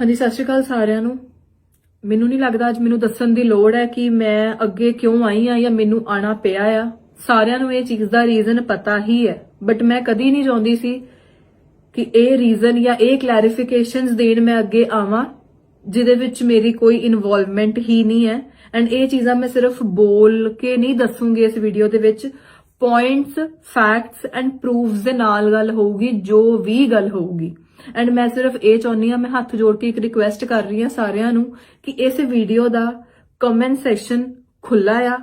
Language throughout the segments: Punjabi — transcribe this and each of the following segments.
ਹਾਂਜੀ, ਸਤਿ ਸ਼੍ਰੀ ਅਕਾਲ ਸਾਰਿਆਂ ਨੂੰ। ਮੈਨੂੰ ਨਹੀਂ ਲੱਗਦਾ ਅੱਜ ਮੈਨੂੰ ਦੱਸਣ ਦੀ ਲੋੜ ਹੈ ਕਿ ਮੈਂ ਅੱਗੇ ਕਿਉਂ ਆਈ ਆ ਜਾਂ ਮੈਨੂੰ ਆਣਾ ਪਿਆ ਆ। ਸਾਰਿਆਂ ਨੂੰ ਇਹ ਚੀਜ਼ ਦਾ ਰੀਜ਼ਨ ਪਤਾ ਹੀ ਹੈ। ਬਟ ਮੈਂ ਕਦੀ ਨਹੀਂ ਚਾਹੁੰਦੀ ਸੀ ਕਿ ਇਹ ਰੀਜ਼ਨ ਜਾਂ ਇਹ ਕਲੈਰੀਫਿਕੇਸ਼ਨਸ ਦੇਣ ਮੈਂ ਅੱਗੇ ਆਵਾਂ, ਜਿਹਦੇ ਵਿੱਚ ਮੇਰੀ ਕੋਈ ਇਨਵੋਲਵਮੈਂਟ ਹੀ ਨਹੀਂ ਹੈ। ਐਂਡ ਇਹ ਚੀਜ਼ਾਂ ਮੈਂ ਸਿਰਫ ਬੋਲ ਕੇ ਨਹੀਂ ਦੱਸੂਗੀ ਇਸ ਵੀਡੀਓ ਦੇ ਵਿੱਚ। ਪੁਆਇੰਟਸ ਫੈਕਟਸ ਐਂਡ ਪ੍ਰੂਫਸ ਦੇ ਨਾਲ ਗੱਲ ਹੋਊਗੀ, ਜੋ ਵੀ ਗੱਲ ਹੋਊਗੀ। ਐਂਡ ਮੈਂ ਸਿਰਫ ਇਹ ਚਾਹੁੰਦੀ ਆ ਮੈਂ ਹੱਥ ਜੋੜ ਕੇ ਇੱਕ ਰਿਕੁਐਸਟ ਕਰ ਰਹੀ ਆ ਸਾਰਿਆਂ ਨੂੰ ਕਿ ਇਸ ਵੀਡੀਓ ਦਾ ਕਮੈਂਟ ਸੈਕਸ਼ਨ ਖੁੱਲਾ ਆ।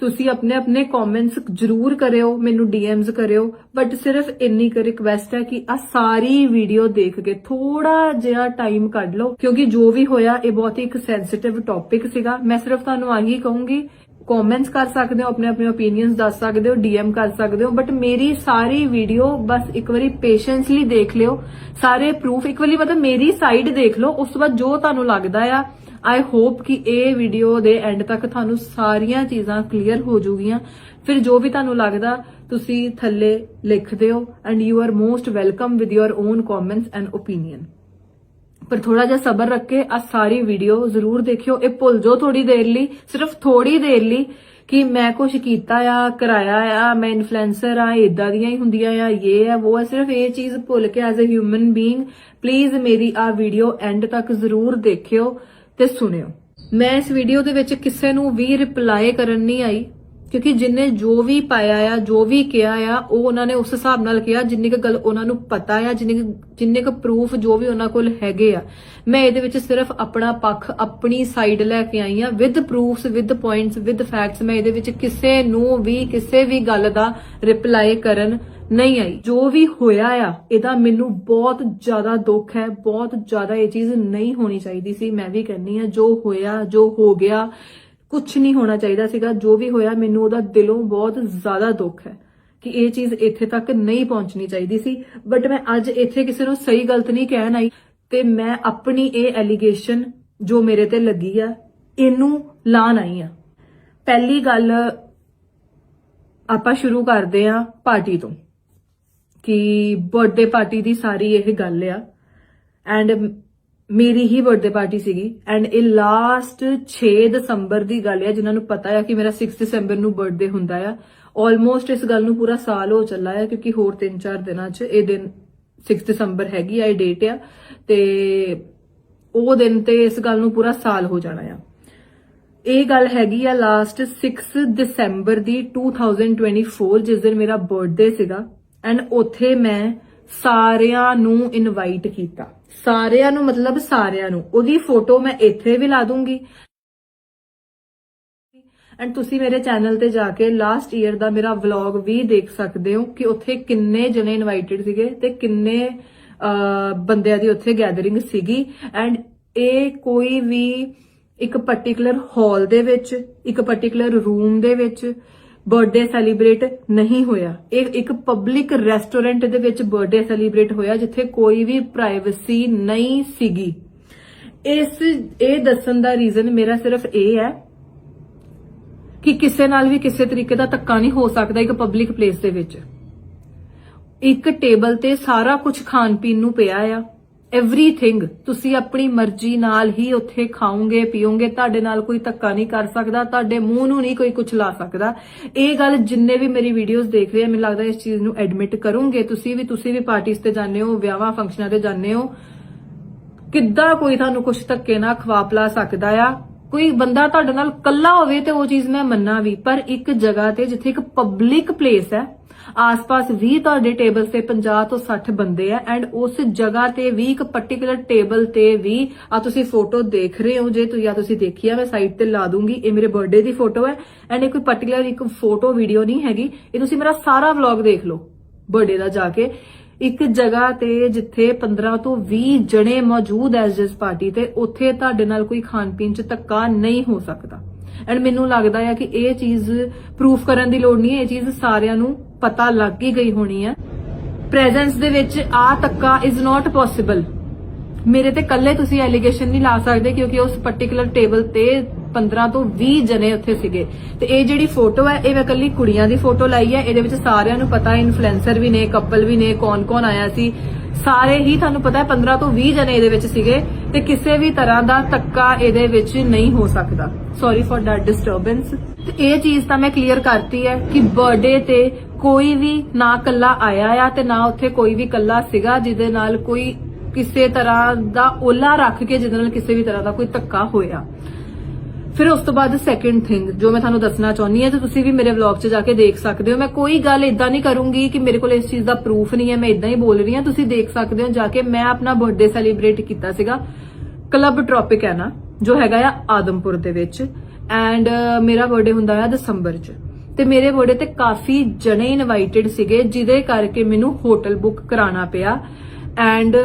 ਤੁਸੀਂ ਆਪਣੇ ਆਪਣੇ ਕਮੈਂਟਸ ਜਰੂਰ ਕਰਿਓ, ਮੈਨੂੰ ਡੀਐਮਸ ਕਰਿਓ। ਬਟ ਸਿਰਫ ਇੰਨੀ ਕੁ ਰਿਕਵੈਸਟ ਹੈ ਕਿ ਆ ਸਾਰੀ ਵੀਡੀਓ ਦੇਖ ਕੇ ਥੋੜਾ ਜਿਹਾ ਟਾਈਮ ਕੱਢ ਲਓ। ਕਿਉਂਕਿ ਜੋ ਵੀ ਹੋਇਆ, ਇਹ ਬਹੁਤ ਹੀ ਇੱਕ ਸੈਂਸਿਟਿਵ ਟੌਪਿਕ ਸੀਗਾ। ਮੈਂ ਸਿਰਫ ਤੁਹਾਨੂੰ ਆਹੀ ਕਹੂੰਗੀ ਕਮੈਂਟਸ ਕਰ ਸਕਦੇ ਹੋ, ਆਪਣੇ ਆਪਣੇ ਓਪੀਨੀਅਨਸ ਦੱਸ ਸਕਦੇ ਹੋ ਡੀਐਮ ਕਰ ਸਕਦੇ ਹੋ ਬਟ ਮੇਰੀ ਸਾਰੀ ਵੀਡੀਓ ਬਸ ਇੱਕ ਵਾਰੀ ਪੇਸ਼ੈਂਸਲੀ ਦੇਖ ਲਿਓ। ਸਾਰੇ ਪ੍ਰੂਫ ਇੱਕ ਵਾਰੀ ਮਤਲਬ ਮੇਰੀ ਸਾਈਡ ਦੇਖ ਲਓ, ਉਸ ਤੋਂ ਬਾਅਦ ਜੋ ਤੁਹਾਨੂੰ ਲੱਗਦਾ ਆ ਆਈ ਹੋਪ ਕਿ ਇਹ ਵੀਡੀਓ ਦੇ ਐਂਡ ਤੱਕ ਤੁਹਾਨੂੰ ਸਾਰੀਆਂ ਚੀਜ਼ਾਂ ਕਲੀਅਰ ਹੋ ਜੂਗੀਆਂ ਫਿਰ ਜੋ ਵੀ ਤੁਹਾਨੂੰ ਲੱਗਦਾ, ਤੁਸੀਂ ਥੱਲੇ ਲਿਖ ਦਿਓ and you are most welcome with your own comments and opinion ਪਰ ਥੋੜਾ ਜਿਹਾ ਸਬਰ ਰੱਖ ਕੇ ਆ ਸਾਰੀ ਵੀਡੀਓ ਜ਼ਰੂਰ ਦੇਖਿਓ। ਇਹ ਭੁੱਲ ਜਾਓ ਥੋੜੀ ਦੇਰ ਲਈ, ਸਿਰਫ ਥੋੜੀ ਦੇਰ ਲਈ ਕਿ ਮੈਂ ਕੁਝ ਕੀਤਾ ਆ, ਕਰਾਇਆ ਆ, ਮੈਂ ਇਨਫਲੂਐਂਸਰ ਆ ਇਦਾਂ ਦੀਆਂ ਹੀ ਹੁੰਦੀਆਂ ਆ, ਇਹ ਹੈ ਉਹ ਆ, ਸਿਰਫ ਇਹ ਚੀਜ਼ ਭੁੱਲ ਕੇ as a human being please ਮੇਰੀ ਆ ਵੀਡੀਓ ਐਂਡ ਤੱਕ ਜ਼ਰੂਰ ਦੇਖਿਓ ਤੇ ਸੁਣਿਓ। ਮੈਂ ਇਸ ਵੀਡੀਓ ਦੇ ਵਿੱਚ ਕਿਸੇ ਨੂੰ ਵੀ ਰਿਪਲਾਈ ਕਰਨ ਨਹੀਂ ਆਈ। ਕਿਉਂਕਿ ਜਿੰਨੇ ਜੋ ਵੀ ਪਾਇਆ ਆ, ਜੋ ਵੀ ਕਿਹਾ ਆ, ਉਹ ਉਹਨਾਂ ਨੇ ਉਸ ਹਿਸਾਬ ਨਾਲ ਕਿਹਾ, ਜਿੰਨੀ ਕੁ ਗੱਲ ਉਹਨਾਂ ਨੂੰ ਪਤਾ ਆ, ਜਿੰਨੇ ਕੁ ਜਿੰਨੇ ਕੁ ਪ੍ਰੂਫ ਜੋ ਵੀ ਉਹਨਾਂ ਕੋਲ ਹੈਗੇ ਆ। ਮੈਂ ਇਹਦੇ ਵਿੱਚ ਸਿਰਫ ਆਪਣਾ ਪੱਖ ਆਪਣੀ ਸਾਈਡ ਲੈ ਕੇ ਆਈ ਆ with proofs with points with facts ਮੈਂ ਇਹਦੇ ਵਿੱਚ ਕਿਸੇ ਨੂੰ ਵੀ, ਕਿਸੇ ਵੀ ਗੱਲ ਦਾ ਰਿਪਲਾਈ ਕਰਨ ਨਹੀਂ ਆਈ। ਜੋ ਵੀ ਹੋਇਆ ਆ, ਇਹਦਾ ਮੈਨੂੰ ਬਹੁਤ ਜ਼ਿਆਦਾ ਦੁੱਖ ਹੈ, ਬਹੁਤ ਜ਼ਿਆਦਾ ਇਹ ਚੀਜ਼ ਨਹੀਂ ਹੋਣੀ ਚਾਹੀਦੀ ਸੀ, ਮੈਂ ਵੀ ਕਹਿੰਨੀ ਆ ਜੋ ਹੋਇਆ, ਜੋ ਹੋ ਗਿਆ ਕੁਝ ਨਹੀਂ ਹੋਣਾ ਚਾਹੀਦਾ ਸੀਗਾ। ਜੋ ਵੀ ਹੋਇਆ, ਮੈਨੂੰ ਉਹਦਾ ਦਿਲੋਂ ਬਹੁਤ ਜ਼ਿਆਦਾ ਦੁੱਖ ਹੈ ਕਿ ਇਹ ਚੀਜ਼ ਇੱਥੇ ਤੱਕ ਨਹੀਂ ਪਹੁੰਚਣੀ ਚਾਹੀਦੀ ਸੀ। ਬਟ ਮੈਂ ਅੱਜ ਇੱਥੇ ਕਿਸੇ ਨੂੰ ਸਹੀ ਗਲਤ ਨਹੀਂ ਕਹਿਣ ਆਈ ਤੇ ਮੈਂ ਆਪਣੀ ਇਹ ਐਲੀਗੇਸ਼ਨ ਜੋ ਮੇਰੇ ਤੇ ਲੱਗੀ ਆ, ਇਹਨੂੰ ਲਾਣ ਆਈ ਆ। ਪਹਿਲੀ ਗੱਲ ਆਪਾਂ ਸ਼ੁਰੂ ਕਰਦੇ ਆ ਪਾਰਟੀ ਤੋਂ ਕਿ ਬਰਥਡੇ ਪਾਰਟੀ ਦੀ ਸਾਰੀ ਇਹ ਗੱਲ ਆ। ਐਂਡ ਮੇਰੀ ਹੀ ਬਰਥਡੇ ਪਾਰਟੀ ਸੀਗੀ ਐਂਡ ਇਹ ਲਾਸਟ 6 ਦਸੰਬਰ ਦੀ ਗੱਲ ਆ, ਜਿਨ੍ਹਾਂ ਨੂੰ ਪਤਾ ਆ ਕਿ ਮੇਰਾ 6 ਦਸੰਬਰ ਨੂੰ ਬਰਥਡੇ ਹੁੰਦਾ ਆ। ਆਲਮੋਸਟ ਇਸ ਗੱਲ ਨੂੰ ਪੂਰਾ ਸਾਲ ਹੋ ਚੱਲਾ ਆ, ਕਿਉਂਕਿ ਹੋਰ 3-4 ਦਿਨਾਂ 'ਚ ਇਹ ਦਿਨ 6 ਦਸੰਬਰ ਹੈਗੀ ਆ, ਇਹ ਡੇਟ ਆ। ਤੇ ਉਹ ਦਿਨ ਤੇ ਇਸ ਗੱਲ ਨੂੰ ਪੂਰਾ ਸਾਲ ਹੋ ਜਾਣਾ ਆ। ਇਹ ਗੱਲ ਹੈਗੀ ਆ ਲਾਸਟ 6 ਦਸੰਬਰ ਦੀ 2024 ਜਿਸ ਦਿਨ ਮੇਰਾ ਬਰਥਡੇ ਸੀਗਾ ਐਂਡ ਉੱਥੇ ਮੈਂ ਸਾਰਿਆਂ ਨੂੰ ਇਨਵਾਈਟ ਕੀਤਾ। ਸਾਰਿਆਂ ਨੂੰ, ਮਤਲਬ ਸਾਰਿਆਂ ਨੂੰ। ਉਹਦੀ ਫੋਟੋ ਮੈਂ ਇੱਥੇ ਵੀ ਲਾ ਦੂੰਗੀ। ਐਂਡ ਤੁਸੀਂ ਮੇਰੇ ਚੈਨਲ ਤੇ ਜਾ ਕੇ ਲਾਸਟ ਈਅਰ ਦਾ ਮੇਰਾ ਵਲੌਗ ਵੀ ਦੇਖ ਸਕਦੇ ਹੋ ਕਿ ਉੱਥੇ ਕਿੰਨੇ ਜਣੇ ਇਨਵਾਈਟਡ ਸੀਗੇ ਤੇ ਕਿੰਨੇ ਬੰਦਿਆਂ ਦੀ ਉੱਥੇ ਗੈਦਰਿੰਗ ਸੀਗੀ। ਐਂਡ ਇਹ ਕੋਈ ਵੀ ਇੱਕ ਪਾਰਟਿਕੂਲਰ ਹਾਲ ਦੇ ਵਿੱਚ, ਇੱਕ ਪਾਰਟਿਕੂਲਰ ਰੂਮ ਦੇ ਵਿੱਚ ਬਰਥਡੇ ਸੈਲੀਬ੍ਰੇਟ ਨਹੀਂ ਹੋਇਆ। ਇਹ ਇੱਕ ਪਬਲਿਕ ਰੈਸਟੋਰੈਂਟ ਦੇ ਵਿੱਚ ਬਰਥਡੇ ਸੈਲੀਬ੍ਰੇਟ ਹੋਇਆ, ਜਿੱਥੇ ਕੋਈ ਵੀ ਪ੍ਰਾਈਵੇਸੀ ਨਹੀਂ ਸੀਗੀ। ਇਸ, ਇਹ ਦੱਸਣ ਦਾ ਰੀਜ਼ਨ ਮੇਰਾ ਸਿਰਫ ਇਹ ਹੈ ਕਿ ਕਿਸੇ ਨਾਲ ਵੀ ਕਿਸੇ ਤਰੀਕੇ ਦਾ ਧੱਕਾ ਨਹੀਂ ਹੋ ਸਕਦਾ ਇੱਕ ਪਬਲਿਕ ਪਲੇਸ ਦੇ ਵਿੱਚ। ਇੱਕ ਟੇਬਲ ਤੇ ਸਾਰਾ ਕੁਝ ਖਾਣ ਪੀਣ ਨੂੰ ਪਿਆ ਆ। ਐਵਰੀਥਿੰਗ ਤੁਸੀਂ ਆਪਣੀ ਮਰਜ਼ੀ ਨਾਲ ਹੀ ਉੱਥੇ ਖਾਓਗੇ, ਪੀਓਗੇ, ਤੁਹਾਡੇ ਨਾਲ ਕੋਈ ਧੱਕਾ ਨਹੀਂ ਕਰ ਸਕਦਾ, ਤੁਹਾਡੇ ਮੂੰਹ ਨੂੰ ਨਹੀਂ ਕੋਈ ਕੁਝ ਲਾ ਸਕਦਾ। ਇਹ ਗੱਲ ਜਿੰਨੇ ਵੀ ਮੇਰੀ ਵੀਡੀਓਜ਼ ਦੇਖ ਰਹੇ ਆ, ਮੈਨੂੰ ਲੱਗਦਾ ਇਸ ਚੀਜ਼ ਨੂੰ ਐਡਮਿਟ ਕਰੋਗੇ। ਤੁਸੀਂ ਵੀ ਤੁਸੀਂ ਵੀ ਪਾਰਟੀਆਂ ਤੇ ਜਾਂਦੇ ਹੋ, ਵਿਆਹਾਂ ਫੰਕਸ਼ਨਾਂ ਤੇ ਜਾਂਦੇ ਹੋ। ਕਿੱਦਾਂ ਕੋਈ ਤੁਹਾਨੂੰ ਕੁਝ ਧੱਕੇ ਨਾਲ ਖਵਾ ਪਿਲਾ ਸਕਦਾ ਆ? ਕੋਈ ਬੰਦਾ ਤੁਹਾਡੇ ਨਾਲ ਕੱਲਾ ਹੋਵੇ ਤੇ ਉਹ ਚੀਜ਼ ਮੈਂ ਮੰਨਾ ਵੀ, ਪਰ ਇੱਕ ਜਗ੍ਹਾ ਤੇ ਜਿੱਥੇ ਇੱਕ ਪਬਲਿਕ ਪਲੇਸ ਹੈ, ਆਸ-ਪਾਸ ਵੀ ਤੁਹਾਡੇ ਟੇਬਲ ਤੇ 50 ਤੋਂ 60 ਬੰਦੇ ਆ ਐਂਡ ਉਸ ਜਗ੍ਹਾ ਤੇ ਵੀ ਇੱਕ ਪਾਰਟਿਕੂਲਰ ਟੇਬਲ ਤੇ ਵੀ ਆ ਤੁਸੀਂ ਫੋਟੋ ਦੇਖ ਰਹੇ ਹੋ, ਜੇ ਤੁਸੀਂ ਆ ਤੁਸੀਂ ਦੇਖੀ ਆ ਮੈਂ ਸਾਈਟ ਤੇ ਲਾ ਦੂੰਗੀ, ਇਹ ਮੇਰੇ ਬਰਥਡੇ ਦੀ ਫੋਟੋ ਹੈ ਐਂਡ ਇਹ ਕੋਈ ਪਾਰਟਿਕੂਲਰ ਇੱਕ ਫੋਟੋ ਵੀਡੀਓ ਨਹੀਂ ਹੈਗੀ, ਇਹ ਤੁਸੀਂ ਮੇਰਾ ਸਾਰਾ ਵਲੌਗ ਦੇਖ ਲਓ ਬਰਥਡੇ ਦਾ ਜਾ ਕੇ। ਇੱਕ ਜਗ੍ਹਾ ਤੇ ਜਿੱਥੇ 15 ਤੋਂ 20 ਜਣੇ ਮੌਜੂਦ ਐ ਜਿਸ ਪਾਰਟੀ ਤੇ, ਉੱਥੇ ਤੁਹਾਡੇ ਨਾਲ ਕੋਈ ਖਾਣ ਪੀਣ ਚ ਧੱਕਾ ਨਹੀਂ ਹੋ ਸਕਦਾ। ਐਂਡ ਮੈਨੂੰ ਲੱਗਦਾ ਹੈ ਕਿ ਇਹ ਚੀਜ਼ ਪ੍ਰੂਫ ਕਰਨ ਦੀ ਲੋੜ ਨਹੀਂ ਹੈ ਇਹ ਚੀਜ਼ ਸਾਰਿਆਂ ਨੂੰ ਪਤਾ ਲੱਗ ਹੀ ਗਈ ਹੋਣੀ ਹੈ ਪ੍ਰੈਜ਼ੈਂਸ ਦੇ ਵਿੱਚ ਆ ਧੱਕਾ ਇਜ਼ ਨਾਟ ਪੋਸੀਬਲ ਮੇਰੇ ਤੇ ਕੱਲੇ ਤੁਸੀਂ ਐਲੀਗੇਸ਼ਨ ਨਹੀਂ ਲਾ ਸਕਦੇ ਕਿਉਂਕਿ ਉਸ ਪਾਰਟਿਕੂਲਰ ਟੇਬਲ ਤੇ 15 ਤੋਂ 20 ਜਣੇ ਉੱਥੇ ਸੀਗੇ। ਤੇ ਇਹ ਜਿਹੜੀ ਫੋਟੋ ਹੈ, ਇਹ ਮੈਂ ਕੱਲੀ ਕੁੜੀਆਂ ਦੀ ਫੋਟੋ ਲਾਈ ਹੈ। ਇਹਦੇ ਵਿੱਚ ਸਾਰਿਆਂ ਨੂੰ ਪਤਾ ਇਨਫਲੂਐਂਸਰ ਵੀ ਨੇ ਕਪਲ ਵੀ ਨੇ, ਕੌਣ-ਕੌਣ ਆਇਆ ਸੀ। ਸਾਰੇ ਹੀ ਤੁਹਾਨੂੰ ਪਤਾ ਹੈ 15 ਤੋਂ 20 ਜਣੇ ਇਹਦੇ ਵਿੱਚ ਸੀਗੇ ਤੇ ਕਿਸੇ ਵੀ ਤਰ੍ਹਾਂ ਦਾ ਧੱਕਾ ਇਹਦੇ ਵਿੱਚ ਨਹੀਂ ਹੋ ਸਕਦਾ। ਸੌਰੀ ਫॉर that ਡਿਸਟਰਬੈਂਸ ਤੇ ਇਹ ਚੀਜ਼ ਤਾਂ ਮੈਂ ਕਲੀਅਰ ਕਰਤੀ ਹੈ ਕਿ ਬਰਥਡੇ ਤੇ ਕੋਈ ਵੀ ਨਾ ਕੱਲਾ ਆਇਆ ਆ ਤੇ ਨਾ ਉੱਥੇ ਕੋਈ ਵੀ ਕੱਲਾ ਸੀਗਾ, ਜਿਹਦੇ ਨਾਲ ਕੋਈ ਕਿਸੇ ਤਰ੍ਹਾਂ ਦਾ ਓਲਾ ਰੱਖ ਕੇ, ਜਿਹਦੇ ਨਾਲ ਕਿਸੇ ਵੀ ਤਰ੍ਹਾਂ ਦਾ ਕੋਈ ਧੱਕਾ ਹੋਇਆ। ਫਿਰ ਉਸ ਤੋਂ ਬਾਅਦ ਸੈਕੰਡ ਥਿੰਗ ਜੋ ਮੈਂ ਤੁਹਾਨੂੰ ਦੱਸਣਾ ਚਾਹੁੰਦੀ ਹਾਂ ਤੇ ਤੁਸੀਂ ਵੀ ਮੇਰੇ ਵਲੌਗ 'ਚ ਜਾ ਕੇ ਦੇਖ ਸਕਦੇ ਹੋ, ਮੈਂ ਕੋਈ ਗੱਲ ਇਦਾਂ ਨਹੀਂ ਕਰੂੰਗੀ ਕਿ ਮੇਰੇ ਕੋਲ ਇਸ ਚੀਜ਼ ਦਾ ਪ੍ਰੂਫ ਨਹੀਂ ਹੈ, ਮੈਂ ਇਦਾਂ ਹੀ ਬੋਲ ਰਹੀ ਹਾਂ, ਤੁਸੀਂ ਦੇਖ ਸਕਦੇ ਹੋ ਜਾ ਕੇ ਮੈਂ ਆਪਣਾ ਬਰਥਡੇ ਸੈਲੀਬ੍ਰੇਟ ਕੀਤਾ ਸੀਗਾ। ਕਲੱਬ ਟ੍ਰੋਪਿਕ ਹੈ ਨਾ, ਜੋ ਹੈਗਾ ਆ ਆਦਮਪੁਰ ਦੇ ਵਿੱਚ ਐਂਡ ਮੇਰਾ ਬਰਥਡੇ ਹੁੰਦਾ ਆ ਦਸੰਬਰ 'ਚ। ਤੇ ਮੇਰੇ ਬਰਥਡੇ ਤੇ ਕਾਫੀ ਜਣੇ ਇਨਵਾਈਟਡ ਸੀਗੇ, ਜਿਹਦੇ ਕਰਕੇ ਮੈਨੂੰ ਹੋਟਲ ਬੁੱਕ ਕਰਾਉਣਾ ਪਿਆ। ਐਂਡ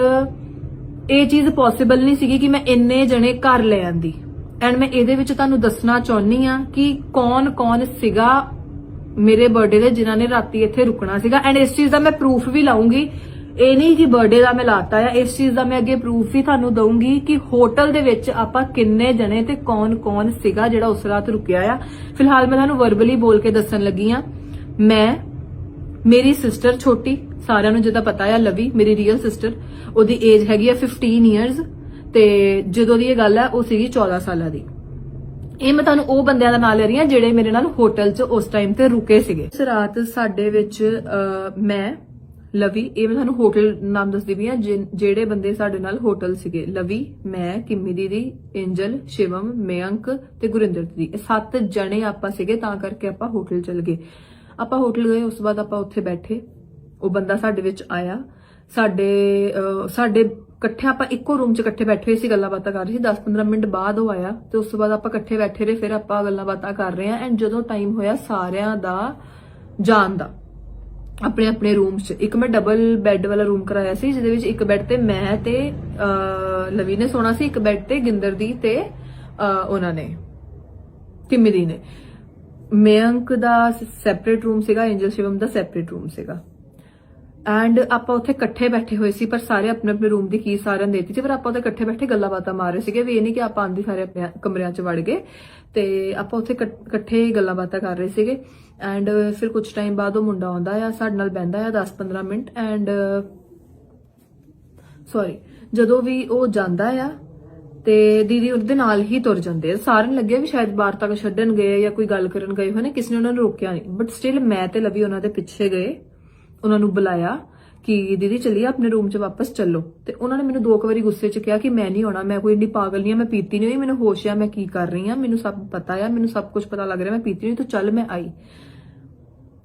ਇਹ ਚੀਜ਼ ਪੋਸੀਬਲ ਨਹੀਂ ਸੀਗੀ ਕਿ ਮੈਂ ਇੰਨੇ ਜਣੇ ਘਰ ਲੈ ਆਂਦੀ। ਐਂਡ ਮੈਂ ਇਹਦੇ ਵਿੱਚ ਤੁਹਾਨੂੰ ਦੱਸਣਾ ਚਾਹੁੰਨੀ ਆ ਕਿ ਕੌਣ-ਕੌਣ ਸੀਗਾ ਮੇਰੇ ਬਰਥਡੇ ਦੇ ਜਿਨ੍ਹਾਂ ਨੇ ਰਾਤੀ ਇੱਥੇ ਰੁਕਣਾ ਸੀਗਾ। ਐਂਡ ਇਸ ਚੀਜ਼ ਦਾ ਮੈਂ ਪ੍ਰੂਫ ਵੀ ਲਾਉਂਗੀ। ਇਹ ਨਹੀਂ ਕਿ ਬਰਥਡੇ ਦਾ ਮੈਂ ਲਾਤਾ ਆ। ਇਸ ਚੀਜ਼ ਦਾ ਮੈਂ ਅੱਗੇ ਪ੍ਰੂਫ ਵੀ ਤੁਹਾਨੂੰ ਦਊਂਗੀ ਕਿ ਹੋਟਲ ਦੇ ਵਿੱਚ ਆਪਾਂ ਕਿੰਨੇ ਜਣੇ ਤੇ ਕੌਣ-ਕੌਣ ਸੀਗਾ ਜਿਹੜਾ ਉਸ ਰਾਤ ਰੁਕਿਆ ਆ। ਫਿਲਹਾਲ ਮੈਂ ਤੁਹਾਨੂੰ ਵਰਬਲੀ ਬੋਲ ਕੇ ਦੱਸਣ ਲੱਗੀ ਆ ਮੈਂ, ਮੇਰੀ ਸਿਸਟਰ ਛੋਟੀ, ਸਾਰਿਆਂ ਨੂੰ ਜਿਹਦਾ ਪਤਾ ਆ, ਲਵੀ, ਮੇਰੀ ਰੀਅਲ ਸਿਸਟਰ ਉਹਦੀ ਏਜ ਹੈਗੀ ਆ 15 ਇਅਰਸ ਤੇ ਜਦੋਂ ਦੀ ਇਹ ਗੱਲ ਹੈ ਉਹ ਸੀਗੀ 14 ਸਾਲਾਂ ਦੀ। ਇਹ ਮੈਂ ਤੁਹਾਨੂੰ ਉਹ ਬੰਦਿਆਂ ਦਾ ਨਾਮ ਲੈ ਰਹੀ ਹਾਂ, ਜਿਹੜੇ ਮੇਰੇ ਨਾਲ ਹੋਟਲ 'ਚ ਉਸ ਟਾਈਮ ਤੇ ਰੁਕੇ ਸੀਗੇ। ਇਸ ਰਾਤ ਸਾਡੇ ਵਿੱਚ ਮੈਂ, ਲਵੀ, ਇਹ ਮੈਂ ਤੁਹਾਨੂੰ ਹੋਟਲ ਨਾਮ ਦੱਸਦੀ ਵੀ ਆ ਜਿਹੜੇ ਬੰਦੇ ਸਾਡੇ ਨਾਲ ਹੋਟਲ ਸੀਗੇ। ਲਵੀ, ਮੈਂ, ਕਿੰਮੀ ਦੀਦੀ ਐਂਜਲ ਸ਼ਿਵਮ ਮਯੰਕ ਤੇ ਗੁਰਿੰਦਰ ਦੀਦੀ। ਇਹ ਸੱਤ ਜਣੇ ਆਪਾਂ ਸੀਗੇ, ਤਾਂ ਕਰਕੇ ਆਪਾਂ ਹੋਟਲ ਚਲ ਗਏ। ਆਪਾਂ ਹੋਟਲ ਗਏ, ਉਸ ਤੋਂ ਬਾਅਦ ਆਪਾਂ ਉੱਥੇ ਬੈਠੇ। ਉਹ ਬੰਦਾ ਸਾਡੇ ਵਿੱਚ ਆਇਆ। ਸਾਡੇ ਸਾਡੇ ਇਕੱਠੇ ਆਪਾਂ ਇੱਕੋ ਰੂਮ 'ਚ ਇਕੱਠੇ ਬੈਠੇ ਹੋਏ ਸੀ ਗੱਲਾਂ ਬਾਤਾਂ ਕਰ ਰਹੇ ਸੀ। 10-15 ਮਿੰਟ ਬਾਅਦ ਉਹ ਆਇਆ ਤੇ ਉਸ ਤੋਂ ਬਾਅਦ ਆਪਾਂ ਇਕੱਠੇ ਬੈਠੇ ਰਹੇ ਫਿਰ ਆਪਾਂ ਗੱਲਾਂ ਬਾਤਾਂ ਕਰ ਰਹੇ ਹਾਂ। ਐਂਡ ਜਦੋਂ ਟਾਈਮ ਹੋਇਆ ਸਾਰਿਆਂ ਦਾ ਜਾਣ ਦਾ ਆਪਣੇ ਆਪਣੇ ਰੂਮ 'ਚ। ਇੱਕ ਮੈਂ ਡਬਲ ਬੈੱਡ ਵਾਲਾ ਰੂਮ ਕਰਾਇਆ ਸੀ ਜਿਹਦੇ ਵਿੱਚ ਇੱਕ ਬੈੱਡ ਤੇ ਮੈਂ ਤੇ ਲਵੀ ਨੇ ਸੋਣਾ ਸੀ ਇੱਕ ਬੈੱਡ ਤੇ ਗਿੰਦਰ ਦੀ ਤੇ ਅਹ, ਉਹਨਾਂ ਨੇ ਕਿੰਮੀ ਦੀ ਨੇ। ਮਯੰਕ ਦਾ ਸੈਪਰੇਟ ਰੂਮ ਸੀਗਾ ਐਂਜਲ ਸ਼ਿਵਮ ਦਾ ਸੈਪਰੇਟ ਰੂਮ ਸੀਗਾ। ਐਂਡ ਆਪਾਂ ਉੱਥੇ ਇਕੱਠੇ ਬੈਠੇ ਹੋਏ ਸੀ, ਪਰ ਸਾਰੇ ਆਪਣੇ ਆਪਣੇ ਰੂਮ ਦੀ ਕੀ ਸਾਰਿਆਂ ਨੇ ਦਿੱਤੀ ਸੀ, ਪਰ ਆਪਾਂ ਉੱਥੇ ਇਕੱਠੇ ਬੈਠੇ ਗੱਲਾਂ ਬਾਤਾਂ ਮਾਰ ਰਹੇ ਸੀਗੇ ਵੀ ਇਹ ਨਹੀਂ ਕਿ ਆਪਾਂ ਆਂਦੀ ਸਾਰੇ ਆਪਣੇ ਕਮਰਿਆਂ 'ਚ ਵੜ ਗਏ। ਤੇ ਆਪਾਂ ਉੱਥੇ ਇਕੱਠ- ਇਕੱਠੇ ਗੱਲਾਂ ਬਾਤਾਂ ਕਰ ਰਹੇ ਸੀਗੇ। ਐਂਡ ਫਿਰ ਕੁਝ ਟਾਈਮ ਬਾਅਦ ਉਹ ਮੁੰਡਾ ਆਉਂਦਾ ਆ, ਸਾਡੇ ਨਾਲ ਬੈੰਦਾ ਆ 10-15 ਮਿੰਟ। ਐਂਡ ਸੌਰੀ ਜਦੋਂ ਵੀ ਉਹ ਜਾਂਦਾ ਆ ਤੇ ਦੀਦੀ ਉਹਦੇ ਨਾਲ ਹੀ ਤੁਰ ਜਾਂਦੇ ਆ। ਸਾਰਿਆਂ ਨੂੰ ਲੱਗਿਆ ਵੀ ਸ਼ਾਇਦ ਬਾਹਰ ਤੱਕ ਛੱਡਣ ਗਏ ਜਾਂ ਕੋਈ ਗੱਲ ਕਰਨ ਗਏ ਹੋਣੇ ਕਿਸੇ ਨੇ ਉਹਨਾਂ ਨੂੰ ਰੋਕਿਆ ਨਹੀਂ। ਬਟ ਸਟਿਲ ਮੈਂ ਤੇ ਲਵੀ ਉਹਨਾਂ ਦੇ ਪਿੱਛੇ ਗਏ। ਉਹਨਾਂ ਨੂੰ ਬੁਲਾਇਆ ਕਿ ਦੀਦੀ ਚੱਲੀਏ, ਆਪਣੇ ਰੂਮ 'ਚ ਵਾਪਸ ਚੱਲੋ। ਤੇ ਉਹਨਾਂ ਨੇ ਮੈਨੂੰ ਦੋ ਕੁ ਵਾਰੀ ਗੁੱਸੇ 'ਚ ਕਿਹਾ ਕਿ ਮੈਂ ਨਹੀਂ ਆਉਣਾ, ਮੈਂ ਕੋਈ ਇੰਨੀ ਪਾਗਲ ਨਹੀਂ ਆ, ਮੈਂ ਪੀਤੀ ਨਹੀਂ ਹੋਈ, ਮੈਨੂੰ ਹੋਸ਼ ਆ, ਮੈਂ ਕੀ ਕਰ ਰਹੀ ਆ, ਮੈਨੂੰ ਸਭ ਪਤਾ ਆ, ਮੈਨੂੰ ਸਭ ਕੁਝ ਪਤਾ ਲੱਗ ਰਿਹਾ, ਮੈਂ ਪੀਤੀ ਨਹੀਂ, ਤੂੰ ਚੱਲ, ਮੈਂ ਆਈ।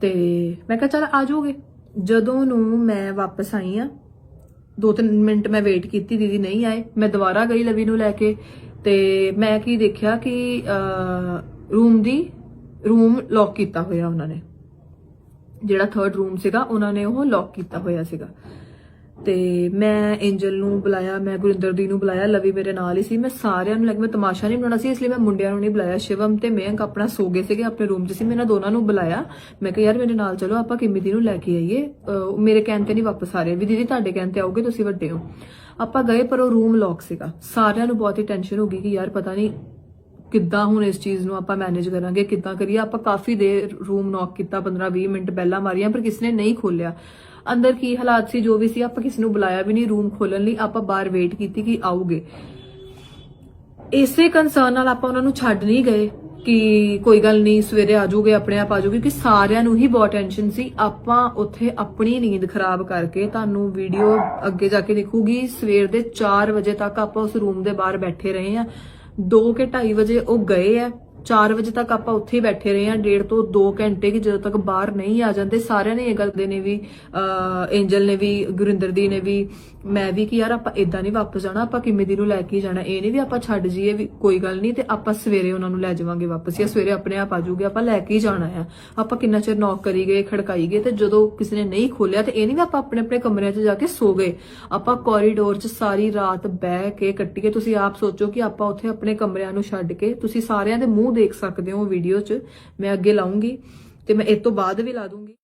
ਤੇ ਮੈਂ ਕਿਹਾ, ਚੱਲ ਆ ਜਾਓਗੇ। ਜਦੋਂ ਨੂੰ ਮੈਂ ਵਾਪਸ ਆਈ ਆ, ਦੋ ਤਿੰਨ ਮਿੰਟ ਮੈਂ ਵੇਟ ਕੀਤੀ, ਦੀਦੀ ਨਹੀਂ ਆਏ। ਮੈਂ ਦੁਬਾਰਾ ਗਈ ਲਵੀ ਨੂੰ ਲੈ ਕੇ ਤੇ ਮੈਂ ਕੀ ਦੇਖਿਆ ਕਿ ਰੂਮ ਦੀ ਰੂਮ ਲੌਕ ਕੀਤਾ ਹੋਇਆ ਉਹਨਾਂ ਨੇ। ਜਿਹੜਾ ਥਰਡ ਰੂਮ ਸੀਗਾ, ਉਹਨਾਂ ਨੇ ਉਹ ਲੌਕ ਕੀਤਾ ਹੋਇਆ ਸੀਗਾ। ਤੇ ਮੈਂ ਐਂਜਲ ਨੂੰ ਬੁਲਾਇਆ, ਮੈਂ ਗੁਰਿੰਦਰ ਦੀ ਨੂੰ ਬੁਲਾਇਆ, ਲਵੀ ਮੇਰੇ ਨਾਲ ਹੀ ਸੀ। ਮੈਂ ਸਾਰਿਆਂ ਨੂੰ ਲੱਗ ਮੈਂ ਤਮਾਸ਼ਾ ਨਹੀਂ ਬਣਾਉਣਾ ਸੀ, ਇਸ ਲਈ ਮੈਂ ਮੁੰਡਿਆਂ ਨੂੰ ਨਹੀਂ ਬੁਲਾਇਆ। ਸ਼ਿਵਮ ਤੇ ਮਯੰਕ ਆਪਣਾ ਸੋ ਗਏ ਸੀਗੇ, ਆਪਣੇ ਰੂਮ 'ਚ ਸੀ। ਮੈਂ ਇਹਨਾਂ ਦੋਨਾਂ ਨੂੰ ਬੁਲਾਇਆ। ਮੈਂ ਕਿਹਾ, ਯਾਰ, ਮੇਰੇ ਨਾਲ ਚਲੋ, ਆਪਾਂ ਕਿੰਮੀ ਦੀ ਨੂੰ ਲੈ ਕੇ ਆਈਏ? ਮੇਰੇ ਕਹਿਣ ਤੇ ਨਹੀਂ ਵਾਪਸ ਆ ਰਹੇ। ਵੀ ਦੀਦੀ, ਤੁਹਾਡੇ ਕਹਿਣ ਤੇ ਆਓਗੇ ਤੁਸੀਂ ਵੱਡੇ ਹੋ। ਆਪਾਂ ਗਏ, ਪਰ ਉਹ ਰੂਮ ਲੌਕ ਸੀਗਾ। ਸਾਰਿਆਂ ਨੂੰ ਬਹੁਤ ਹੀ ਟੈਨਸ਼ਨ ਹੋ ਗਈ ਕਿ ਯਾਰ, ਪਤਾ ਨਹੀਂ ਕਿੱਦਾਂ ਹੁਣ ਇਸ ਚੀਜ਼ ਨੂੰ ਆਪਾਂ ਮੈਨੇਜ ਕਰਾਂਗੇ, ਕਿੱਦਾਂ ਕਰੀਏ? ਆਪਾਂ ਕਾਫੀ ਦੇਰ ਰੂਮ ਨੌਕ ਕੀਤਾ 15-20 ਮਿੰਟ ਪਹਿਲਾਂ ਮਾਰੀਆਂ, ਪਰ ਕਿਸਨੇ ਨਹੀਂ ਖੋਲਿਆ ਅੰਦਰ ਕੀ ਹਾਲਾਤ ਸੀ, ਜੋ ਵੀ ਸੀ, ਆਪਾਂ ਕਿਸ ਨੂੰ ਬੁਲਾਇਆ ਵੀ ਨਹੀਂ ਰੂਮ ਖੋਲਣ ਲਈ, ਆਪਾਂ ਬਾਹਰ ਵੇਟ ਕੀਤੀ ਕਿ ਆਉਗੇ ਇਸੇ ਕੰਸਰਨ ਨਾਲ ਆਪਾਂ ਉਹਨਾਂ ਨੂੰ ਛੱਡ ਨਹੀਂ ਗਏ ਕਿ ਕੋਈ ਗੱਲ ਨਹੀਂ, ਸਵੇਰੇ ਆ ਜਾਓਗੇ ਆਪਣੇ ਆਪ ਆ ਜਾਓਗੇ ਕਿ ਸਾਰਿਆਂ ਨੂੰ ਹੀ ਬਹੁਤ ਟੈਨਸ਼ਨ ਸੀ। ਆਪਾਂ ਉੱਥੇ ਆਪਣੀ ਨੀਂਦ ਖਰਾਬ ਕਰਕੇ ਤੁਹਾਨੂੰ ਵੀਡੀਓ ਅੱਗੇ ਜਾ ਕੇ ਦਿਖੂਗੀ, ਸਵੇਰ ਦੇ 4 ਵਜੇ ਤੱਕ ਆਪਾਂ ਉਸ ਰੂਮ ਦੇ ਬਾਹਰ ਬੈਠੇ ਰਹੇ ਆ 2 ਕੇ 2:30 ਵਜੇ ਉਹ ਗਏ ਆ। 4 ਵਜੇ ਤੱਕ ਆਪਾਂ ਉੱਥੇ ਬੈਠੇ ਰਹੇ ਆ ਡੇਢ ਤੋਂ 2 ਘੰਟੇ ਕਿ ਜਦੋਂ ਤੱਕ ਬਾਹਰ ਨਹੀਂ ਆ ਜਾਂਦੇ। ਸਾਰਿਆਂ ਨੇ ਇਹ ਗੱਲ ਦੇ ਨੇ ਵੀ ਅਹ, ਐਂਜਲ ਨੇ ਵੀ ਗੁਰਿੰਦਰ ਦੀ ਨੇ ਵੀ ਮੈਂ ਵੀ ਕਿ ਯਾਰ ਆਪਾਂ ਇਦਾਂ ਨਹੀਂ ਵਾਪਸ ਜਾਣਾ ਆਪਾਂ ਕਿਵੇਂ ਦੀ ਨੂੰ ਲੈ ਕੇ ਜਾਣਾ। ਇਹ ਨਹੀਂ ਵੀ ਆਪਾਂ ਛੱਡ ਜੀਏ ਵੀ ਕੋਈ ਗੱਲ ਨਹੀਂ ਤੇ ਆਪਾਂ ਸਵੇਰੇ ਉਹਨਾਂ ਨੂੰ ਲੈ ਜਾਵਾਂਗੇ ਵਾਪਸ ਜਾਂ ਸਵੇਰੇ ਆਪਣੇ ਆਪ ਆ ਜਾਊਗੇ ਆਪਾਂ ਲੈ ਕੇ ਹੀ ਜਾਣਾ ਆ। ਆਪਾਂ ਕਿੰਨਾ ਚਿਰ ਨੌਕ ਕਰੀ ਗਏ ਖੜਕਾਈ ਗਏ ਤੇ ਜਦੋਂ ਕਿਸੇ ਨੇ ਨਹੀਂ ਖੋਲਿਆ ਤੇ ਇਹ ਨਹੀਂ ਵੀ ਆਪਾਂ ਆਪਣੇ ਆਪਣੇ ਕਮਰਿਆਂ 'ਚ ਜਾ ਕੇ ਸੋ ਗਏ। ਆਪਾਂ ਕੋਰੀਡੋਰ 'ਚ ਸਾਰੀ ਰਾਤ ਬਹਿ ਕੇ ਕੱਟੀਏ ਤੁਸੀਂ ਆਪ ਸੋਚੋ ਕਿ ਆਪਾਂ ਉੱਥੇ ਆਪਣੇ ਕਮਰਿਆਂ ਨੂੰ ਛੱਡ ਕੇ ਤੁਸੀਂ ਸਾਰਿਆਂ ਦੇ ਮੂੰਹ ਜ਼ਰੂਰ ਦੇਖ ਸਕਦੇ ਹੋ ਵੀਡੀਓ 'ਚ। ਮੈਂ ਅੱਗੇ ਲਾਉਂਗੀ ਤੇ ਮੈਂ ਇਸ ਤੋਂ ਬਾਅਦ ਵੀ ਲਾ ਦੂੰਗੀ।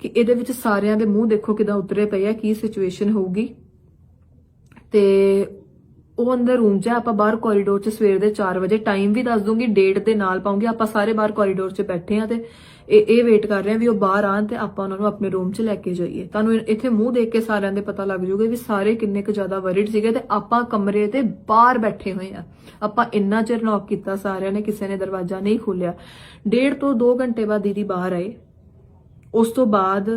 ਕਿ ਇਹਦੇ ਵਿੱਚ ਸਾਰਿਆਂ ਦੇ ਮੂੰਹ ਦੇਖੋ ਕਿਦਾਂ ਉਤਰੇ ਪਏ ਆ, ਕੀ ਸਿਚੁਏਸ਼ਨ ਹੋਊਗੀ। ਤੇ ਉਹ ਅੰਦਰ ਰੂਮ 'ਚ ਹੈ ਆਪਾਂ ਬਾਹਰ ਕੋਰੀਡੋਰ 'ਚ ਸਵੇਰ ਦੇ 4 ਵਜੇ ਟਾਈਮ ਵੀ ਦੱਸ ਦੂੰਗੀ ਡੇਟ ਦੇ ਨਾਲ ਪਾਉਂਗੀ, ਆਪਾਂ ਸਾਰੇ ਬਾਹਰ ਕੋਰੀਡੋਰ 'ਚ ਬੈਠੇ ਆ ਤੇ ਇਹ ਇਹ ਵੇਟ ਕਰ ਰਹੇ ਆ ਵੀ ਉਹ ਬਾਹਰ ਆਣ ਤੇ ਆਪਾਂ ਉਹਨਾਂ ਨੂੰ ਆਪਣੇ ਰੂਮ 'ਚ ਲੈ ਕੇ ਜਾਈਏ। ਤੁਹਾਨੂੰ ਇੱਥੇ ਮੂੰਹ ਦੇਖ ਕੇ ਸਾਰਿਆਂ ਦੇ ਪਤਾ ਲੱਗ ਜਾਊਗਾ ਵੀ ਸਾਰੇ ਕਿੰਨੇ ਕੁ ਜ਼ਿਆਦਾ ਵਰਿਡ ਸੀਗੇ ਤੇ ਆਪਾਂ ਕਮਰੇ 'ਤੇ ਬਾਹਰ ਬੈਠੇ ਹੋਏ ਆ। ਆਪਾਂ ਇੰਨਾ ਚਿਰ ਨੌਕ ਕੀਤਾ ਸਾਰਿਆਂ ਨੇ, ਕਿਸੇ ਨੇ ਦਰਵਾਜ਼ਾ ਨਹੀਂ ਖੋਲਿਆ ਡੇਢ ਤੋਂ 2 ਘੰਟੇ ਬਾਅਦ ਦੀਦੀ ਬਾਹਰ ਆਏ। ਉਸ ਤੋਂ ਬਾਅਦ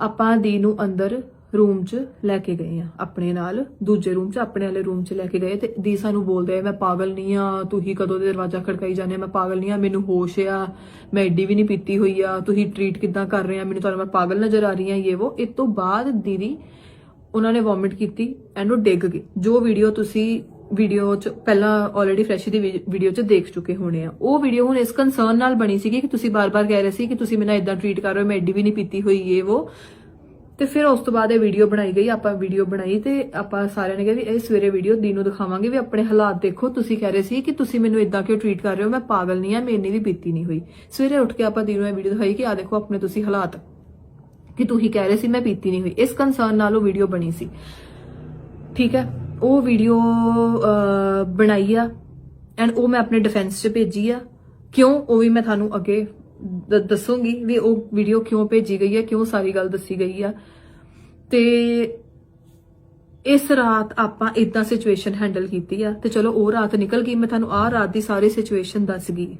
ਆਪਾਂ ਦੀ ਨੂੰ ਅੰਦਰ ਰੂਮ 'ਚ ਲੈ ਕੇ ਗਏ ਆ, ਆਪਣੇ ਨਾਲ, ਦੂਜੇ ਰੂਮ 'ਚ, ਆਪਣੇ ਵਾਲੇ ਰੂਮ 'ਚ ਲੈ ਕੇ ਗਏ ਤੇ ਦੀ ਸਾਨੂੰ ਬੋਲਦੇ ਆ, ਮੈਂ ਪਾਗਲ ਨਹੀਂ ਆ ਤੁਸੀਂ ਕਦੋਂ ਦੇ ਦਰਵਾਜ਼ਾ ਖੜਕਾਈ ਜਾਂਦੇ ਆ, ਮੈਂ ਪਾਗਲ ਨਹੀਂ ਆ, ਮੈਨੂੰ ਹੋਸ਼ ਆ, ਮੈਂ ਐਡੀ ਵੀ ਨਹੀਂ ਪੀਤੀ ਹੋਈ ਆ, ਤੁਸੀਂ ਟ੍ਰੀਟ ਕਿਦਾਂ ਕਰ ਰਹੇ ਆ, ਮੈਨੂੰ ਤੁਹਾਨੂੰ ਮੈਂ ਪਾਗਲ ਨਜ਼ਰ ਆ ਰਹੀ ਆ, ਇਹ ਉਹ ਇਸ ਤੋਂ ਬਾਅਦ ਦੀਦੀ ਉਹਨਾਂ ਨੇ ਵੋਮਿਟ ਕੀਤੀ ਐਂਡ ਉਹ ਡਿੱਗ ਗਏ। ਜੋ ਵੀਡੀਓ ਤੁਸੀਂ ਵੀਡੀਓ ਚ, ਪਹਿਲਾਂ ਆਲਰੇਡੀ ਫਰੈਸ਼ ਦੀ ਵੀਡੀਓ ਚ ਦੇਖ ਚੁੱਕੇ ਹੋਣੇ ਆ, ਉਹ ਵੀਡੀਓ ਹੁਣ ਇਸ ਕੰਸਰਨ ਨਾਲ ਬਣੀ ਸੀਗੀ ਕਿ ਤੁਸੀਂ ਬਾਰ-ਬਾਰ ਕਹਿ ਰਹੇ ਸੀ ਕਿ ਤੁਸੀਂ ਮੈਨੂੰ ਇਦਾਂ ਟ੍ਰੀਟ ਕਰ ਰਹੇ ਹੋ, ਮੈਂ ਐਡੀ ਵੀ ਨਹੀਂ ਪੀਤੀ ਹੋਈ, ਇਹ ਉਹ ਤੇ ਫਿਰ ਉਸ ਤੋਂ ਬਾਅਦ ਇਹ ਵੀਡੀਓ ਬਣਾਈ ਗਈ, ਆਪਾਂ ਵੀਡੀਓ ਬਣਾਈ ਤੇ ਆਪਾਂ ਸਾਰਿਆਂ ਨੇ ਕਿਹਾ ਵੀ ਇਹ ਸਵੇਰੇ ਵੀਡੀਓ ਦੀ ਨੂੰ ਦਿਖਾਵਾਂਗੇ ਵੀ ਆਪਣੇ ਹਾਲਾਤ ਦੇਖੋ, ਤੁਸੀਂ ਕਹਿ ਰਹੇ ਸੀ ਕਿ ਤੁਸੀਂ ਮੈਨੂੰ ਇਦਾਂ ਕਿਉਂ ਟਰੀਟ ਕਰ ਰਹੇ ਹੋ? ਮੈਂ ਪਾਗਲ ਨਹੀਂ ਆ ਮੈਂ ਇੰਨੀ ਵੀ ਪੀਤੀ ਨਹੀਂ ਹੋਈ। ਸਵੇਰੇ ਉੱਠ ਕੇ ਆਪਾਂ ਦੀ ਨੂੰ ਇਹ ਵੀਡੀਓ ਦਿਖਾਈ ਕਿ ਆ ਦੇਖੋ ਆਪਣੇ ਤੁਸੀਂ ਹਾਲਾਤ, ਕਿ ਤੁਸੀਂ ਕਹਿ ਰਹੇ ਸੀ ਮੈਂ ਪੀਤੀ ਨਹੀਂ ਹੋਈ। ਇਸ ਕੰਸਰਨ ਨਾਲ ਉਹ ਵੀਡੀਓ ਬਣੀ ਸੀ। ਠੀਕ ਹੈ? ਉਹ ਵੀਡੀਓ ਬਣਾਈ ਆ ਐਂਡ ਉਹ ਮੈਂ ਆਪਣੇ ਡਿਫੈਂਸ 'ਚ ਭੇਜੀ ਆ। ਕਿਉਂ? ਉਹ ਵੀ ਮੈਂ ਤੁਹਾਨੂੰ ਅੱਗੇ ਦੱਸੂਗੀ ਵੀ ਉਹ ਵੀਡੀਓ ਕਿਉਂ ਭੇਜੀ ਗਈ ਹੈ, ਕਿਉਂ ਸਾਰੀ ਗੱਲ ਦੱਸੀ ਗਈ ਆ ਤੇ ਇਸ ਰਾਤ ਆਪਾਂ ਇਦਾਂ ਸਿਚੁਏਸ਼ਨ ਹੈਂਡਲ ਕੀਤੀ ਆ ਤੇ ਚਲੋ ਉਹ ਰਾਤ ਨਿਕਲ ਗਈ, ਮੈਂ ਤੁਹਾਨੂੰ ਆਹ ਰਾਤ ਦੀ ਸਾਰੀ ਸਿਚੁਏਸ਼ਨ ਦੱਸ ਗਈ।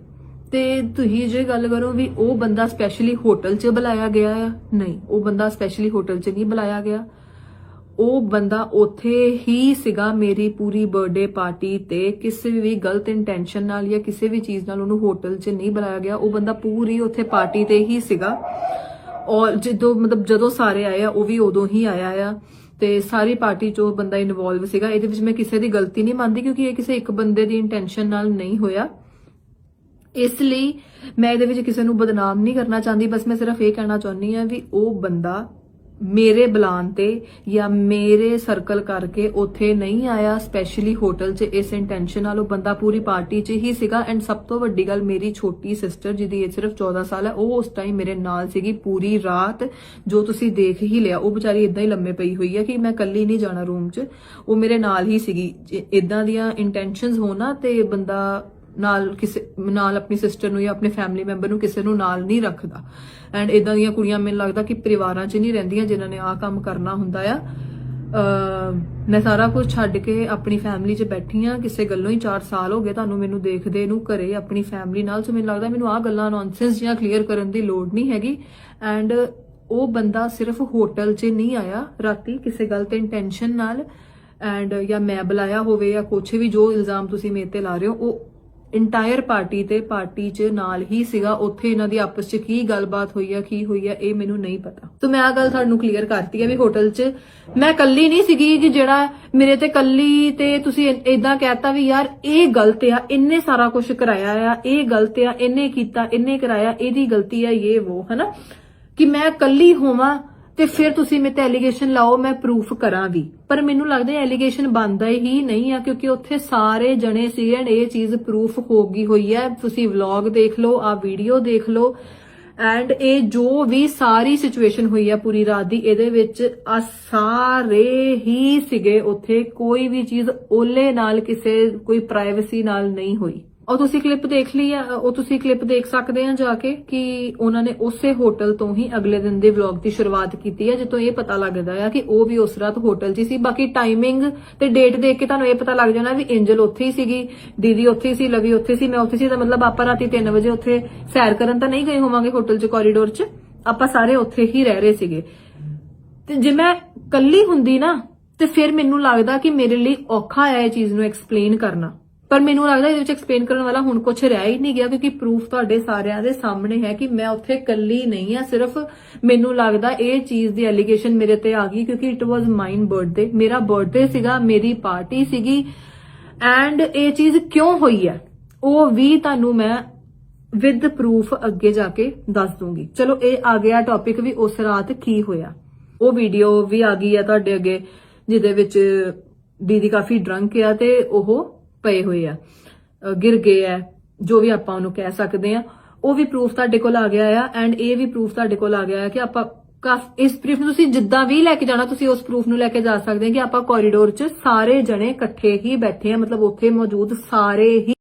ਤੇ ਤੁਸੀਂ ਜੇ ਗੱਲ ਕਰੋ ਵੀ ਉਹ ਬੰਦਾ ਸਪੈਸ਼ਲੀ ਹੋਟਲ 'ਚ ਬੁਲਾਇਆ ਗਿਆ ਆ? ਨਹੀਂ, ਉਹ ਬੰਦਾ ਸਪੈਸ਼ਲੀ ਹੋਟਲ 'ਚ ਨਹੀਂ ਬੁਲਾਇਆ ਗਿਆ। ਉਹ ਬੰਦਾ ਉੱਥੇ ਹੀ ਸੀਗਾ ਮੇਰੀ ਪੂਰੀ ਬਰਥਡੇ ਪਾਰਟੀ ਤੇ। ਕਿਸੇ ਵੀ ਗਲਤ ਇੰਟੈਂਸ਼ਨ ਨਾਲ ਜਾਂ ਕਿਸੇ ਵੀ ਚੀਜ਼ ਨਾਲ ਉਹਨੂੰ ਹੋਟਲ 'ਚ ਨਹੀਂ ਬੁਲਾਇਆ ਗਿਆ। ਉਹ ਬੰਦਾ ਪੂਰੀ ਉੱਥੇ ਪਾਰਟੀ ਤੇ ਹੀ ਸੀਗਾ। ਔਰ ਜਦੋਂ, ਮਤਲਬ ਜਦੋਂ ਸਾਰੇ ਆਏ ਆ, ਉਹ ਵੀ ਉਦੋਂ ਹੀ ਆਇਆ ਆ। ਤੇ ਸਾਰੀ ਪਾਰਟੀ 'ਚ ਉਹ ਬੰਦਾ ਇਨਵੋਲਵ ਸੀਗਾ। ਇਹਦੇ ਵਿੱਚ ਮੈਂ ਕਿਸੇ ਦੀ ਗਲਤੀ ਨਹੀਂ ਮੰਨਦੀ ਕਿਉਂਕਿ ਇਹ ਕਿਸੇ ਇੱਕ ਬੰਦੇ ਦੀ ਇੰਟੈਂਸ਼ਨ ਨਾਲ ਨਹੀਂ ਹੋਇਆ। ਇਸ ਲਈ ਮੈਂ ਇਹਦੇ ਵਿੱਚ ਕਿਸੇ ਨੂੰ ਬਦਨਾਮ ਨਹੀਂ ਕਰਨਾ ਚਾਹੁੰਦੀ। ਬਸ ਮੈਂ ਸਿਰਫ ਇਹ ਕਹਿਣਾ ਚਾਹੁੰਦੀ ਆ ਵੀ ਉਹ ਬੰਦਾ ਮੇਰੇ ਬੁਲਾਉਣ ਤੇ ਜਾਂ ਮੇਰੇ ਸਰਕਲ ਕਰਕੇ ਉੱਥੇ ਨਹੀਂ ਆਇਆ ਸਪੈਸ਼ਲੀ ਹੋਟਲ 'ਚ ਇਸ ਇੰਟੈਂਸ਼ਨ ਨਾਲ ਉਹ ਬੰਦਾ ਪੂਰੀ ਪਾਰਟੀ 'ਚ ਹੀ ਸੀਗਾ ਐਂਡ ਸਭ ਤੋਂ ਵੱਡੀ ਗੱਲ ਮੇਰੀ ਛੋਟੀ ਸਿਸਟਰ ਜਿਹਦੀ ਏਜ ਸਿਰਫ 14 ਸਾਲ ਹੈ, ਉਹ ਉਸ ਟਾਈਮ ਮੇਰੇ ਨਾਲ ਸੀਗੀ ਪੂਰੀ ਰਾਤ। ਜੋ ਤੁਸੀਂ ਦੇਖ ਹੀ ਲਿਆ, ਉਹ ਵਿਚਾਰੀ ਇਦਾਂ ਹੀ ਲੰਮੇ ਪਈ ਹੋਈ ਹੈ ਕਿ ਮੈਂ ਇਕੱਲੀ ਨਹੀਂ ਜਾਣਾ ਰੂਮ 'ਚ, ਉਹ ਮੇਰੇ ਨਾਲ ਹੀ ਸੀਗੀ। ਇਦਾਂ ਦੀਆਂ ਇੰਟੈਂਸ਼ਨਸ ਹੋਣਾ ਤੇ ਬੰਦਾ ਨਾਲ ਕਿਸੇ, ਨਾਲ ਆਪਣੀ ਸਿਸਟਰ ਨੂੰ ਜਾਂ ਆਪਣੇ ਫੈਮਿਲੀ ਮੈਂਬਰ ਨੂੰ ਕਿਸੇ ਨੂੰ ਨਾਲ ਨਹੀਂ ਰੱਖਦਾ। ਐਂਡ ਇਦਾਂ ਦੀਆਂ ਕੁੜੀਆਂ ਮੈਨੂੰ ਲੱਗਦਾ ਕਿ ਪਰਿਵਾਰਾਂ 'ਚ ਨਹੀਂ ਰਹਿੰਦੀਆਂ ਜਿਨ੍ਹਾਂ ਨੇ ਆਹ ਕੰਮ ਕਰਨਾ ਹੁੰਦਾ ਆ। ਮੈਂ ਸਾਰਾ ਕੁਝ ਛੱਡ ਕੇ ਆਪਣੀ ਫੈਮਿਲੀ 'ਚ ਬੈਠੀ ਆ, ਕਿਸੇ ਗੱਲੋਂ ਹੀ 4 ਸਾਲ ਹੋ ਗਏ ਤੁਹਾਨੂੰ ਮੈਨੂੰ ਦੇਖਦੇ ਨੂੰ ਘਰੇ ਆਪਣੀ ਫੈਮਿਲੀ ਨਾਲ। ਸੋ ਮੈਨੂੰ ਲੱਗਦਾ ਮੈਨੂੰ ਆਹ ਗੱਲਾਂ ਨੌਨਸੈਂਸ ਜਿਹੀਆਂ ਕਲੀਅਰ ਕਰਨ ਦੀ ਲੋੜ ਨਹੀਂ ਹੈਗੀ। ਐਂਡ ਉਹ ਬੰਦਾ ਸਿਰਫ ਹੋਟਲ 'ਚ ਨਹੀਂ ਆਇਆ, ਰਾਤੀ ਕਿਸੇ ਗੱਲ ਤੇ ਇੰਟੈਂਸ਼ਨ ਨਾਲ। ਐਂਡ ਜਾਂ ਮੈਂ ਬੁਲਾਇਆ ਹੋਵੇ ਜਾਂ ਕੁਛ ਵੀ ਜੋ ਇਲਜ਼ਾਮ ਤੁਸੀਂ ਮੇਰੇ ਤੇ ਲਾ ਰਹੇ ਹੋ, ਉਹ ਇੰਟਾਇਰ ਪਾਰਟੀ ਤੇ ਪਾਰਟੀ 'ਚ ਨਾਲ ਹੀ ਸੀਗਾ। ਉੱਥੇ ਇਹਨਾਂ ਦੀ ਆਪਸ 'ਚ ਕੀ ਗੱਲਬਾਤ ਹੋਈ ਆ, ਕੀ ਹੋਈ ਆ, ਇਹ ਮੈਨੂੰ ਨਹੀਂ ਪਤਾ। ਸੋ ਮੈਂ ਆ ਗੱਲ ਤੁਹਾਨੂੰ ਕਲੀਅਰ ਕਰਤੀ ਹੈ ਵੀ ਹੋਟਲ 'ਚ। ਮੈਂ ਕੱਲੀ ਨਹੀਂ ਸੀਗੀ ਕਿ ਜਿਹੜਾ ਮੇਰੇ ਤੇ ਕੱਲੀ ਤੇ ਤੁਸੀਂ ਇਦਾਂ ਕਹਿਤਾ ਵੀ ਯਾਰ ਇਹ ਗਲਤ ਆ, ਇੰਨੇ ਸਾਰਾ ਕੁਝ ਕਰਾਇਆ ਆ, ਇਹ ਗਲਤ ਆ ਇਹਨੇ ਕੀਤਾ ਇਹਨੇ ਕਰਾਇਆ, ਇਹਦੀ ਗਲਤੀ ਆ, ਇਹ ਉਹ ਹਨਾ? ਕਿ ਮੈਂ ਕੱਲੀ ਹੋਵਾਂ ਤੇ ਫਿਰ ਤੁਸੀਂ ਮੇਰੇ ਤੇ ਐਲੀਗੇਸ਼ਨ ਲਾਓ, ਮੈਂ ਪ੍ਰੂਫ ਕਰਾਂ ਵੀ। ਪਰ ਮੈਨੂੰ ਲੱਗਦਾ ਐਲੀਗੇਸ਼ਨ ਬੰਦਾ ਹੀ ਨਹੀਂ ਆ, ਕਿਉਂਕਿ ਉੱਥੇ ਸਾਰੇ ਜਣੇ ਸੀਗੇ ਐਂਡ ਇਹ ਚੀਜ਼ ਪ੍ਰੂਫ ਹੋ ਗਈ ਹੋਈ ਹੈ ਤੁਸੀਂ ਵਲੌਗ ਦੇਖ ਲਓ ਆ ਵੀਡੀਓ ਦੇਖ ਲਓ। ਐਂਡ ਇਹ ਜੋ ਵੀ ਸਾਰੀ ਸਿਚੁਏਸ਼ਨ ਹੋਈ ਆ ਪੂਰੀ ਰਾਤ ਦੀ, ਇਹਦੇ ਵਿੱਚ ਆ ਸਾਰੇ ਹੀ ਸੀਗੇ ਉੱਥੇ। ਕੋਈ ਵੀ ਚੀਜ਼ ਓਲੇ ਨਾਲ, ਕਿਸੇ, ਕੋਈ ਪ੍ਰਾਈਵੇਸੀ ਨਾਲ ਨਹੀਂ ਹੋਈ। ਉਹ ਤੁਸੀਂ ਕਲਿੱਪ ਦੇਖ ਲਈ ਆ ਉਹ ਤੁਸੀਂ ਕਲਿੱਪ ਦੇਖ ਸਕਦੇ ਆ ਜਾ ਕੇ ਕਿ ਉਹਨਾਂ ਨੇ ਉਸੇ ਹੋਟਲ ਤੋਂ ਹੀ ਅਗਲੇ ਦਿਨ ਦੇ ਵਲੌਗ ਦੀ ਸ਼ੁਰੂਆਤ ਕੀਤੀ ਹੈ ਜਿੱਥੋਂ ਇਹ ਪਤਾ ਲੱਗਦਾ ਆ ਕਿ ਉਹ ਵੀ ਉਸ ਰਾਤ ਹੋਟਲ 'ਚ ਹੀ ਸੀ। ਬਾਕੀ ਟਾਈਮਿੰਗ ਤੇ ਡੇਟ ਦੇਖ ਕੇ ਤੁਹਾਨੂੰ ਇਹ ਪਤਾ ਲੱਗ ਜਾਣਾ ਵੀ ਐਂਜਲ ਉੱਥੇ ਹੀ ਸੀਗੀ, ਦੀਦੀ ਉੱਥੇ ਹੀ ਸੀ ਲਵੀ ਉੱਥੇ ਸੀ, ਮੈਂ ਉੱਥੇ ਸੀ ਤਾਂ ਮਤਲਬ ਆਪਾਂ ਰਾਤੀ 3 ਵਜੇ ਉੱਥੇ ਸੈਰ ਕਰਨ ਤਾਂ ਨਹੀਂ ਗਏ ਹੋਵਾਂਗੇ ਹੋਟਲ 'ਚ ਕੋਰੀਡੋਰ 'ਚ? ਆਪਾਂ ਸਾਰੇ ਉੱਥੇ ਹੀ ਰਹਿ ਰਹੇ ਸੀਗੇ। ਤੇ ਜੇ ਮੈਂ ਕੱਲੀ ਹੁੰਦੀ ਨਾ, ਤੇ ਫਿਰ ਮੈਨੂੰ ਲੱਗਦਾ ਕਿ ਮੇਰੇ ਲਈ ਔਖਾ ਆ ਇਹ ਚੀਜ਼ ਨੂੰ ਐਕਸਪਲੇਨ ਕਰਨਾ। ਪਰ ਮੈਨੂੰ ਲੱਗਦਾ ਇਹਦੇ ਵਿੱਚ ਐਕਸਪਲੇਨ ਕਰਨ ਵਾਲਾ ਹੁਣ ਕੁਝ ਰਹਿ ਹੀ ਨਹੀਂ ਗਿਆ ਕਿਉਂਕਿ ਪ੍ਰੂਫ ਤੁਹਾਡੇ ਸਾਰਿਆਂ ਦੇ ਸਾਹਮਣੇ ਹੈ ਕਿ ਮੈਂ ਉੱਥੇ ਇਕੱਲੀ ਨਹੀਂ ਆ ਸਿਰਫ ਮੈਨੂੰ ਲੱਗਦਾ ਇਹ ਚੀਜ਼ ਦੀ ਐਲੀਗੇਸ਼ਨ ਮੇਰੇ ਤੇ ਆ ਗਈ ਕਿਉਂਕਿ ਇਟ ਵਾਸ ਮਾਈਨ ਬਰਥਡੇ ਮੇਰਾ ਬਰਥਡੇ ਸੀਗਾ, ਮੇਰੀ ਪਾਰਟੀ ਸੀਗੀ ਐਂਡ ਇਹ ਚੀਜ਼ ਕਿਉਂ ਹੋਈ ਹੈ? ਉਹ ਵੀ ਤੁਹਾਨੂੰ ਮੈਂ ਵਿਦ ਪ੍ਰੂਫ ਅੱਗੇ ਜਾ ਕੇ ਦੱਸ ਦੂੰਗੀ। ਚਲੋ ਇਹ ਆ ਗਿਆ ਟੌਪਿਕ ਵੀ ਉਸ ਰਾਤ ਕੀ ਹੋਇਆ। ਉਹ ਵੀਡੀਓ ਵੀ ਆ ਗਈ ਹੈ ਤੁਹਾਡੇ ਅੱਗੇ, ਜਿਹਦੇ ਵਿੱਚ ਦੀਦੀ ਕਾਫੀ ਡਰੰਕ ਆ ਤੇ ਉਹ ਪਏ ਹੋਏ ਆ ਗਿਰ ਗਏ ਆ, ਜੋ ਵੀ ਆਪਾਂ ਉਹਨੂੰ ਕਹਿ ਸਕਦੇ ਆ। ਉਹ ਵੀ ਪ੍ਰੂਫ ਤੁਹਾਡੇ ਕੋਲ ਆ ਗਿਆ ਆ ਐਂਡ ਇਹ ਵੀ ਪ੍ਰੂਫ ਤੁਹਾਡੇ ਕੋਲ ਆ ਗਿਆ ਆ ਕਿ ਆਪਾਂ ਕਾਫ- ਇਸ ਪ੍ਰੂਫ ਨੂੰ ਤੁਸੀਂ ਜਿੱਦਾਂ ਵੀ ਲੈ ਕੇ ਜਾਣਾ, ਤੁਸੀਂ ਉਸ ਪ੍ਰੂਫ ਨੂੰ ਲੈ ਕੇ ਜਾ ਸਕਦੇ ਹੋ ਕਿ ਆਪਾਂ ਕੋਰੀਡੋਰ 'ਚ ਸਾਰੇ ਜਣੇ ਇਕੱਠੇ ਹੀ ਬੈਠੇ ਆ, ਮਤਲਬ ਉੱਥੇ ਮੌਜੂਦ ਸਾਰੇ ਹੀ